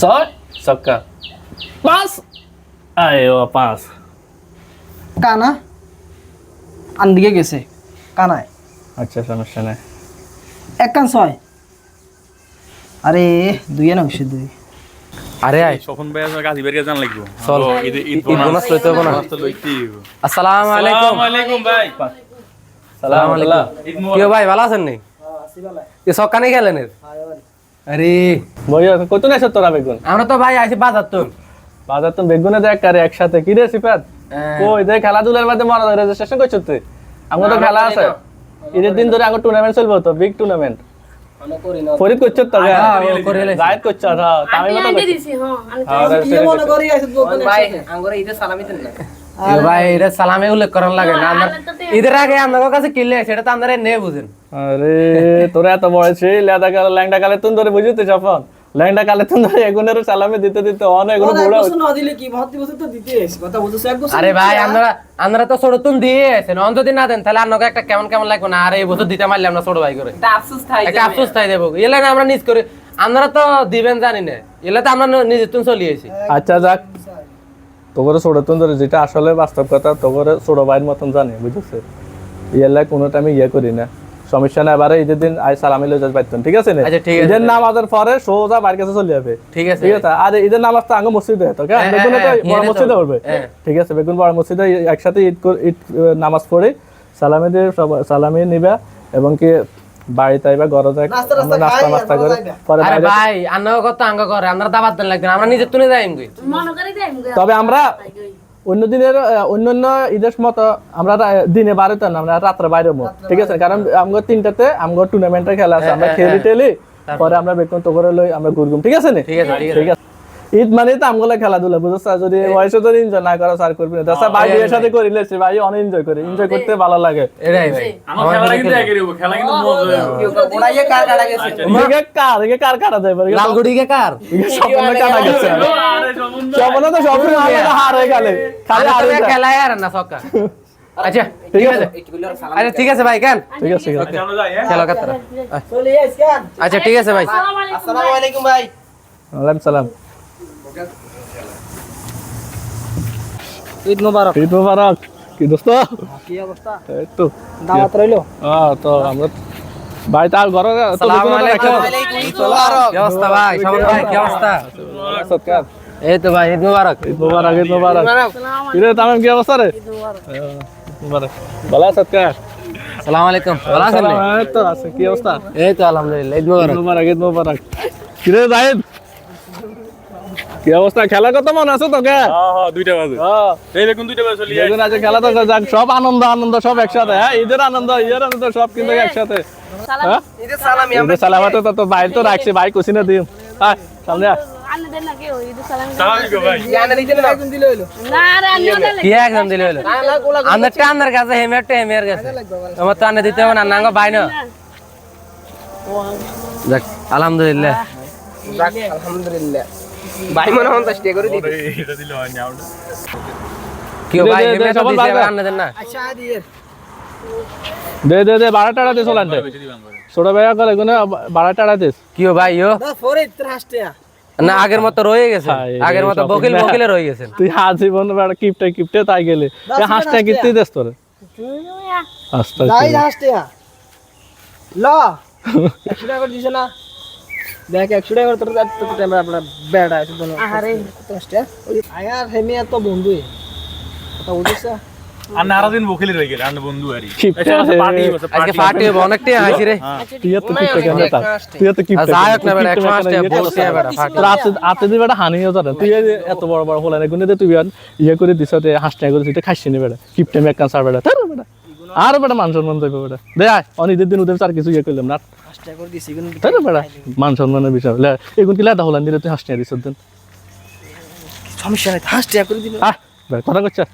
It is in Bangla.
ছয় ছক্কা পাঁচ আয় ও পাঁচ কানা। গেছে। কানায়। আচ্ছা সমস্যা নাই। এক কান ছয়। আরে দুই না হয়েছে দুই। আরে আয়। স্বপন ভাই আসলে গাজী বেরিয়ে জান লাগবো। চল। ঈদ- বোনাস লইতে হবে না। আসসালামু আলাইকুম। আসসালামু আলাইকুম ভাই। সালাম আলাইকুম। কেউ ভাই ভালো আছেন নি? এ সকানে গেলেন এর? আরে। বইয়া কত নেছ তোরা বেগুন আমরা তো ভাই আইছি বাজার তো বাজার তো বেগুনে দেখ কারে একসাথে। কি রে সিফাত? কই দেখ খেলাধুলার মধ্যে মনে রেজিস্ট্রেশন করছ তুই? আমার তো খেলা আছে। ঈদের দিন ধরে আমার টুর্নামেন্ট চলবো তো বিগ টুর্নামেন্ট ফরিদ করছ তো হ্যাঁ। জায়েদ করছ হ্যাঁ তো দিছি হ্যাঁ আমি হ্যাঁ, ভাই এটা সালামে উল্লেখ করার লাগে না। আমরা ঈদের আগে আপনাদের কাছে কিনলে সেটা তো আপনারা নে বুঝেন। আরে তোরা এত বয়সে লেদা কালে ল্যাংডা কালে তুন ধরে বুঝিতে সফন ল্যাংডা কালে তুন ধরে এগুনের সালামে দিতে দিতে অনেক এগুলো বুড়া না দিলে কি? ভর্তি বছর তো দিতে কথা বলতেছে এক বছর আরে ভাই আপনারা আপনারা তো ছোট তুন দিয়ে আছেন অন যদি না দেন তাহলে আপনাকে একটা কেমন কেমন লাগবে না? আরে এই বছর দিতে আমরা ছোট ভাই করে। একটা আফসোস থাই দেবো। এলে আমরা নিজ করে আপনারা তো দিবেন জানি না। এলে তো আমরা নিজের তুন চলিয়েছি। আচ্ছা যাক। তোগরে ছোট তুন ধরে যেটা আসলে বাস্তব কথা তোগরে ছোট ভাইয়ের মতন জানি বুঝেছে? ইয়াল্লা কোনো টাইমে ইয়ে করি না। সমস্যা নাই এবারে ঈদের দিন আই সালামি লই যাস বাইতেন ঠিক আছে না? আচ্ছা, ঠিক ঈদের নামাজের পরে সোজা কাছে চলে যাবে। ঠিক আছে। ঠিক আছে? আর ঈদের নামাজ তো আগে মসজিদে হতো কেন হ্যাঁ, তো হ্যাঁ, বড় হ্যাঁ, মসজিদে পড়বে। হ্যাঁ। ঠিক আছে বেগুন বড় মসজিদে একসাথে ঈদ ঈদ নামাজ পড়ে সালামি দিয়ে সালামি নিবা এবং কি বাড়িতে আইবা ঘরে যাই নাস্তা নাস্তা খাই, মাস্তা ঘরে করে। পরে আরে ভাই আন্না কত আঙ্গ করে আমরা দাবাত দেন লাগবে আমরা নিজের তুলে যাই কই মনে করি যাই তবে আমরা অন্য দিনের অন্য অন্য ঈদের মতো আমরা দিনে না আমরা রাত্রে বাইরে মো। ঠিক আছে? কারণ আমগো তিনটাতে আমগো টুর্নামেন্টের খেলা আছে আমরা খেলি টেলি পরে আমরা বেতন তো করে লই আমরা ঘুরগুম ঠিক আছে নি? ঠিক আছে ঠিক আছে। ঠিক আছে। ঈদ মানে তো আমগুলো খেলাধুলা বুঝছ? যদি বয়সে যদি এনজয় না করা স্যার করবি না। তাছাড়া ভাই বিয়ের সাথে করিলে সে ভাই অনেক এনজয় করে। এনজয় করতে ভালো লাগে। এটাই ভাই। আমার খেলাটা কিন্তু একই খেলা কিন্তু মজা। ওড়াইয়ে কার কাটা গেছে কার কার কাটা যায় এদিকে লাল গুড়ি কে কার? স্বপ্ন কাটা গেছে। আরে স্বপ্ন তো স্বপ্ন আমরা হার হয়ে গেলে। খালি খেলায় আর না সক্কা। আচ্ছা ঠিক আছে। আচ্ছা ঠিক আছে ভাই কেন? ঠিক আছে চলো যাই, হ্যাঁ? খেলো কাতরা চলে এস কেন আচ্ছা ঠিক আছে ভাই। আসসালামু আলাইকুম ভাই। ওয়ালাইকুম সালাম। ঈদ মোবারক ঈদ মোবারক কি দোস্ত কি অবস্থা এই তো দাওয়াত রইল হ্যাঁ তো আমরা ভাই তার ঘরে তো আসসালামু বেগুন আলাইকুম। রাখা- কি অবস্থা ভাই সবার ভাই কি অবস্থা সৎকার। এই তো ভাই ঈদ মুবারক ঈদ মোবারক ঈদ মোবারক কি রে তামিম কি অবস্থা রে হ্যাঁ, ঈদ মোবারক ভালো আছো সৎকার আসসালামু আলাইকুম ভালো আছেন নি? এই তো আছে কি অবস্থা এই তো আলহামদুলিল্লাহ ঈদ ঈদ মুবারক মোবারক ঈদ মোবারক কি রে জাহিদ কি অবস্থা? খেলা কত মনে আছে তোকে? হ্যাঁ, হ্যাঁ, দুইটা বাজে। হ্যাঁ। এই দেখুন দুইটা বাজে চলে আছে খেলা তো যাক সব আনন্দ আনন্দ সব একসাথে। হ্যাঁ ঈদের আনন্দ ঈদের আনন্দ সব কিন্তু একসাথে। ঈদের সালামি সালামাতে তো তো বাইরে তো রাখছি ভাই। কুছি না দিম সামনে আয়। আলহামদুলিল্লাহ। ভাই মনে করে দিবি এটা দিলে হয় না, কি দে, ভাই দে, দে, তো দিছে। দেন না। আচ্ছা দিয়ে দে দে দে বারো টাকা দিস ওলান্টে করে। ছোট ভাইয়া করে এগুলো বারো টাকা দিস কি ভাই ইয়ো। দা ফরে ত্রাসটিয়া না আগের মতো রয়ে গেছে। আগের মতো বকিল বকিলে রয়ে গেছেন তুই আজীবন বেড়া কিপটে কিপটে তাই গেলে। তুই হাঁসটা কিনতে দিস তোরে। যাই ত্রাসটিয়া ল। টাকা দিছে না? দেখ একশো টাকা করে তোর তো টাইমে আপনার বেড়া আছে তো আরে আয়ার হেমিয়া তো বন্ধু কথা বুঝিস আর না, বকিলি রয়ে গেলে, আর বন্ধু হইবো, আজকে পার্টি হবে অনেকটাই হাসি রে। তুই এত তা তুই এত কিপটে যাই না বেটা আশটা ইয়ে করছিস? বসে বেটা পার্টি তোর বেটা হানিও জানে তুই এত বড় বড় হলানে গুনে দে তুই ইয়ে করে দিছ তে হাঁসটা করে তুই খাইছিস নি বেটা কিপটে মেকান সার বেটা তার বেটা আর বেটা মান সম্মান যাইবে বেটা। দে আয় অনিদের দিন ওদের চার কিছু ইয়ে করলাম না হাসটা করে দিছি কিন্তু তাই না বেটা? মান সম্মানের বিষয়। লে এগুন কি লাদা হলান দিলে তুই হাসটা দিছ দিন? সমস্যা নাই হাসটা করে দিল আহ কথা করছিস